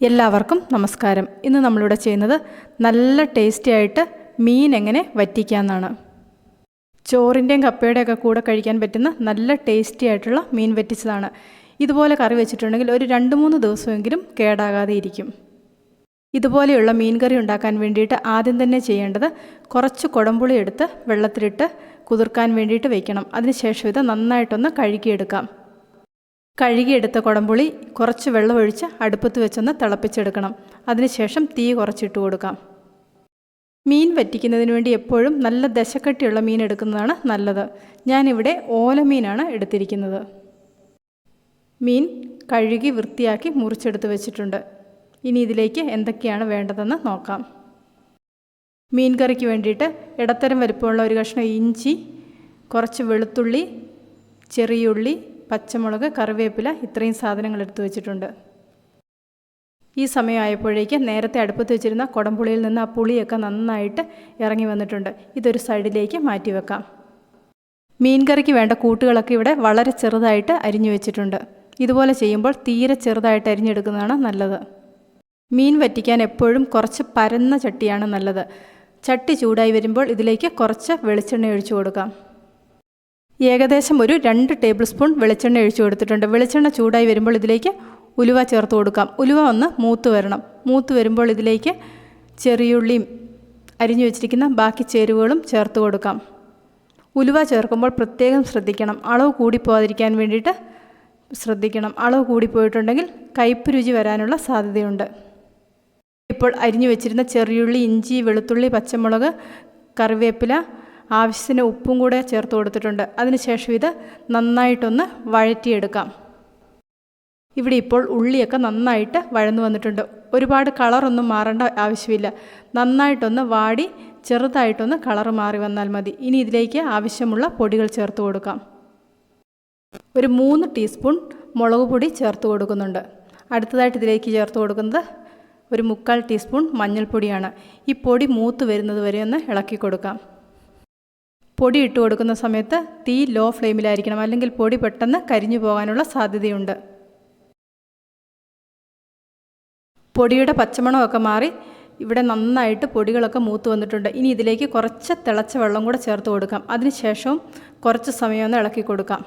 എല്ലാവർക്കും നമസ്കാരം. ഇന്ന് നമ്മളിവിടെ ചെയ്യുന്നത് നല്ല ടേസ്റ്റി ആയിട്ട് മീൻ എങ്ങനെ വറ്റിക്കാമെന്നാണ് ചോറിന്റെയും കപ്പയുടെയൊക്കെ കൂടെ കഴിക്കാൻ പറ്റുന്ന നല്ല ടേസ്റ്റി ആയിട്ടുള്ള മീൻ വറ്റിച്ചതാണ്. ഇതുപോലെ കറി വെച്ചിട്ടുണ്ടെങ്കിൽ ഒരു രണ്ട് മൂന്ന് ദിവസമെങ്കിലും കേടാകാതെ ഇരിക്കും. ഇതുപോലെയുള്ള മീൻ കറി ഉണ്ടാക്കാൻ വേണ്ടിയിട്ട് ആദ്യം തന്നെ ചെയ്യേണ്ടത് കുറച്ച് കുടംപുളി എടുത്ത് വെള്ളത്തിലിട്ട് കുതിർക്കാൻ വേണ്ടിയിട്ട് വയ്ക്കണം അതിനുശേഷം ഇത് നന്നായിട്ടൊന്ന് കഴുകിയെടുക്കാം. കഴുകിയെടുത്ത കുടംപുളി കുറച്ച് വെള്ളമൊഴിച്ച് അടുപ്പത്ത് വെച്ചൊന്ന് തിളപ്പിച്ചെടുക്കണം. അതിനുശേഷം തീ കുറച്ചിട്ട് കൊടുക്കാം. മീൻ വറ്റിക്കുന്നതിന് വേണ്ടി എപ്പോഴും നല്ല ദശക്കട്ടിയുള്ള മീൻ എടുക്കുന്നതാണ് നല്ലത്. ഞാനിവിടെ ഓലമീനാണ് എടുത്തിരിക്കുന്നത്. മീൻ കഴുകി വൃത്തിയാക്കി മുറിച്ചെടുത്ത് വെച്ചിട്ടുണ്ട്. ഇനി ഇതിലേക്ക് എന്തൊക്കെയാണ് വേണ്ടതെന്ന് നോക്കാം. മീൻ കറിക്ക് വേണ്ടിയിട്ട് ഇടത്തരം വലുപ്പമുള്ള ഒരു കഷ്ണം ഇഞ്ചി കുറച്ച് വെളുത്തുള്ളി ചെറിയുള്ളി പച്ചമുളക് കറിവേപ്പില ഇത്രയും സാധനങ്ങൾ എടുത്തു വെച്ചിട്ടുണ്ട്. ഈ സമയമായപ്പോഴേക്ക് നേരത്തെ അടുപ്പത്ത് വെച്ചിരുന്ന കുടംപുളിയിൽ നിന്ന് ആ പുളിയൊക്കെ നന്നായിട്ട് ഇറങ്ങി വന്നിട്ടുണ്ട്. ഇതൊരു സൈഡിലേക്ക് മാറ്റി വെക്കാം. മീൻ കറിക്ക് വേണ്ട കൂട്ടുകളൊക്കെ ഇവിടെ വളരെ ചെറുതായിട്ട് അരിഞ്ഞു വെച്ചിട്ടുണ്ട്. ഇതുപോലെ ചെയ്യുമ്പോൾ തീരെ ചെറുതായിട്ട് അരിഞ്ഞെടുക്കുന്നതാണ് നല്ലത്. മീൻ വറ്റിക്കാൻ എപ്പോഴും കുറച്ച് പരന്ന ചട്ടിയാണ് നല്ലത്. ചട്ടി ചൂടായി വരുമ്പോൾ ഇതിലേക്ക് കുറച്ച് വെളിച്ചെണ്ണ ഒഴിച്ചു കൊടുക്കാം. ഏകദേശം ഒരു രണ്ട് ടേബിൾ സ്പൂൺ വെളിച്ചെണ്ണ ഒഴിച്ചു കൊടുത്തിട്ടുണ്ട്. വെളിച്ചെണ്ണ ചൂടായി വരുമ്പോൾ ഇതിലേക്ക് ഉലുവ ചേർത്ത് കൊടുക്കാം. ഉലുവ ഒന്ന് മൂത്ത് വരണം. മൂത്ത് വരുമ്പോൾ ഇതിലേക്ക് ചെറിയുള്ളിയും അരിഞ്ഞു വെച്ചിരിക്കുന്ന ബാക്കി ചേരുവകളും ചേർത്ത് കൊടുക്കാം. ഉലുവ ചേർക്കുമ്പോൾ പ്രത്യേകം ശ്രദ്ധിക്കണം. അളവ് കൂടിപ്പോകാതിരിക്കാൻ വേണ്ടിയിട്ട് ശ്രദ്ധിക്കണം. അളവ് കൂടിപ്പോയിട്ടുണ്ടെങ്കിൽ കയ്പ്പ് രുചി വരാനുള്ള സാധ്യതയുണ്ട്. ഇപ്പോൾ അരിഞ്ഞു വെച്ചിരുന്ന ചെറിയുള്ളി ഇഞ്ചി വെളുത്തുള്ളി പച്ചമുളക് കറിവേപ്പില ആവശ്യത്തിന് ഉപ്പും കൂടെ ചേർത്ത് കൊടുത്തിട്ടുണ്ട്. അതിനുശേഷം ഇത് നന്നായിട്ടൊന്ന് വഴറ്റിയെടുക്കാം. ഇവിടെ ഇപ്പോൾ ഉള്ളിയൊക്കെ നന്നായിട്ട് വഴന്നു വന്നിട്ടുണ്ട്. ഒരുപാട് കളറൊന്നും മാറേണ്ട ആവശ്യമില്ല. നന്നായിട്ടൊന്ന് വാടി ചെറുതായിട്ടൊന്ന് കളറ് മാറി വന്നാൽ മതി. ഇനി ഇതിലേക്ക് ആവശ്യമുള്ള പൊടികൾ ചേർത്ത് കൊടുക്കാം. ഒരു മൂന്ന് ടീസ്പൂൺ മുളക് പൊടി ചേർത്ത് കൊടുക്കുന്നുണ്ട്. അടുത്തതായിട്ട് ഇതിലേക്ക് ചേർത്ത് കൊടുക്കുന്നത് ഒരു മുക്കാൽ ടീസ്പൂൺ മഞ്ഞൾപ്പൊടിയാണ്. ഈ പൊടി മൂത്ത് വരുന്നത് വരെ ഒന്ന് ഇളക്കി കൊടുക്കാം. പൊടി ഇട്ട് കൊടുക്കുന്ന സമയത്ത് തീ ലോ ഫ്ലെയിമിലായിരിക്കണം. അല്ലെങ്കിൽ പൊടി പെട്ടെന്ന് കരിഞ്ഞു പോകാനുള്ള സാധ്യതയുണ്ട്. പൊടിയുടെ പച്ചമണമൊക്കെ മാറി ഇവിടെ നന്നായിട്ട് പൊടികളൊക്കെ മൂത്ത് വന്നിട്ടുണ്ട്. ഇനി ഇതിലേക്ക് കുറച്ച് തിളച്ച വെള്ളം കൂടെ ചേർത്ത് കൊടുക്കാം. അതിനുശേഷവും കുറച്ച് സമയം ഒന്ന് ഇളക്കി കൊടുക്കാം.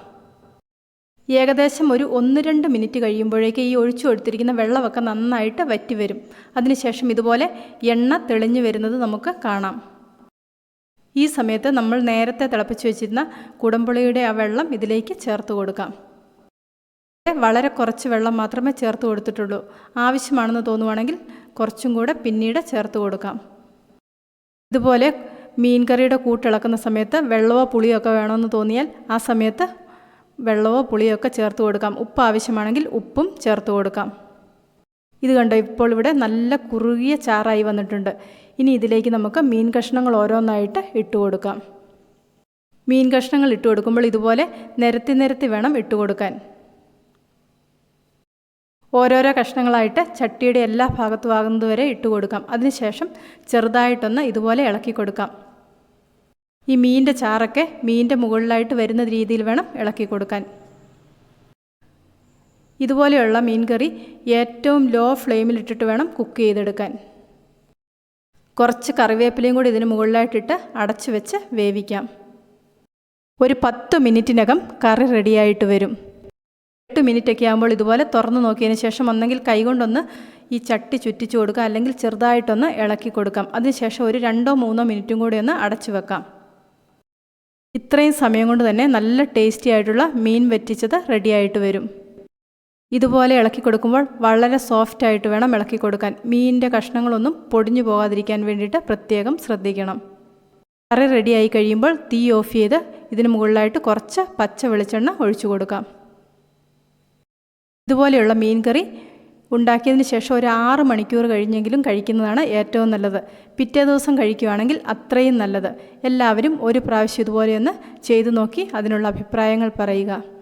ഏകദേശം ഒരു ഒന്ന് രണ്ട് മിനിറ്റ് കഴിയുമ്പോഴേക്ക് ഈ ഒഴിച്ചു കൊടുത്തിരിക്കുന്ന വെള്ളമൊക്കെ നന്നായിട്ട് വറ്റി വരും അതിനുശേഷം ഇതുപോലെ എണ്ണ തെളിഞ്ഞു വരുന്നത് നമുക്ക് കാണാം. ഈ സമയത്ത് നമ്മൾ നേരത്തെ തിളപ്പിച്ച് വെച്ചിരുന്ന കുടംപുളിയുടെ ആ വെള്ളം ഇതിലേക്ക് ചേർത്ത് കൊടുക്കാം. വളരെ കുറച്ച് വെള്ളം മാത്രമേ ചേർത്ത് കൊടുത്തിട്ടുള്ളൂ. ആവശ്യമാണെന്ന് തോന്നുവാണെങ്കിൽ കുറച്ചും കൂടെ പിന്നീട് ചേർത്ത് കൊടുക്കാം. ഇതുപോലെ മീൻ കറിയുടെ കൂട്ടിളക്കുന്ന സമയത്ത് വെള്ളമോ പുളിയോ ഒക്കെ വേണമെന്ന് തോന്നിയാൽ ആ സമയത്ത് വെള്ളമോ പുളിയോ ഒക്കെ ചേർത്ത് കൊടുക്കാം. ഉപ്പ് ആവശ്യമാണെങ്കിൽ ഉപ്പും ചേർത്ത് കൊടുക്കാം. ഇത് കണ്ടോ ഇപ്പോൾ ഇവിടെ നല്ല കുറുകിയ ചാറായി വന്നിട്ടുണ്ട്. ഇനി ഇതിലേക്ക് നമുക്ക് മീൻ കഷ്ണങ്ങൾ ഓരോന്നായിട്ട് ഇട്ട് കൊടുക്കാം. മീൻ കഷ്ണങ്ങൾ ഇട്ട് കൊടുക്കുമ്പോൾ ഇതുപോലെ നിരത്തി നിരത്തി വേണം ഇട്ട് കൊടുക്കാൻ. ഓരോരോ കഷ്ണങ്ങളായിട്ട് ചട്ടിയുടെ എല്ലാ ഭാഗത്തും ആകുന്നതുവരെ ഇട്ട് കൊടുക്കാം. അതിനുശേഷം ചെറുതായിട്ടൊന്ന് ഇതുപോലെ ഇളക്കി കൊടുക്കാം. ഈ മീനിന്റെ ചാറൊക്കെ മീനിന്റെ മുകളിലായിട്ട് വരുന്ന രീതിയിൽ വേണം ഇളക്കി കൊടുക്കാൻ. ഇതുപോലെയുള്ള മീൻ കറി ഏറ്റവും ലോ ഫ്ലെയിമിലിട്ടിട്ട് വേണം കുക്ക് ചെയ്തെടുക്കാൻ. കുറച്ച് കറിവേപ്പിലയും കൂടി ഇതിന് മുകളിലായിട്ടിട്ട് അടച്ചു വെച്ച് വേവിക്കാം. ഒരു പത്ത് മിനിറ്റിനകം കറി റെഡിയായിട്ട് വരും. എട്ട് മിനിറ്റൊക്കെ ആകുമ്പോൾ ഇതുപോലെ തുറന്ന് നോക്കിയതിന് ശേഷം ഒന്നെങ്കിൽ കൈകൊണ്ടൊന്ന് ഈ ചട്ടി ചുറ്റിച്ചു കൊടുക്കാം അല്ലെങ്കിൽ ചെറുതായിട്ടൊന്ന് ഇളക്കി കൊടുക്കാം. അതിനുശേഷം ഒരു രണ്ടോ മൂന്നോ മിനിറ്റും കൂടി ഒന്ന് അടച്ചു വെക്കാം. ഇത്രയും സമയം കൊണ്ട് തന്നെ നല്ല ടേസ്റ്റി ആയിട്ടുള്ള മീൻ വറ്റിച്ചത് റെഡിയായിട്ട് വരും. ഇതുപോലെ ഇളക്കി കൊടുക്കുമ്പോൾ വളരെ സോഫ്റ്റ് ആയിട്ട് വേണം ഇളക്കി കൊടുക്കാൻ. മീനിന്റെ കഷ്ണങ്ങളൊന്നും പൊടിഞ്ഞു പോകാതിരിക്കാൻ വേണ്ടിയിട്ട് പ്രത്യേകം ശ്രദ്ധിക്കണം. കറി റെഡിയായി കഴിയുമ്പോൾ തീ ഓഫ് ചെയ്ത് ഇതിന് മുകളിലായിട്ട് കുറച്ച് പച്ച വെളിച്ചെണ്ണ ഒഴിച്ചു കൊടുക്കാം. ഇതുപോലെയുള്ള മീൻ കറി ഉണ്ടാക്കിയതിന് ശേഷം ഒരു ആറ് മണിക്കൂർ കഴിഞ്ഞെങ്കിലും കഴിക്കുന്നതാണ് ഏറ്റവും നല്ലത്. പിറ്റേ ദിവസം കഴിക്കുകയാണെങ്കിൽ അത്രയും നല്ലത്. എല്ലാവരും ഒരു പ്രാവശ്യം ഇതുപോലെയൊന്ന് ചെയ്തു നോക്കി അതിനുള്ള അഭിപ്രായങ്ങൾ പറയുക.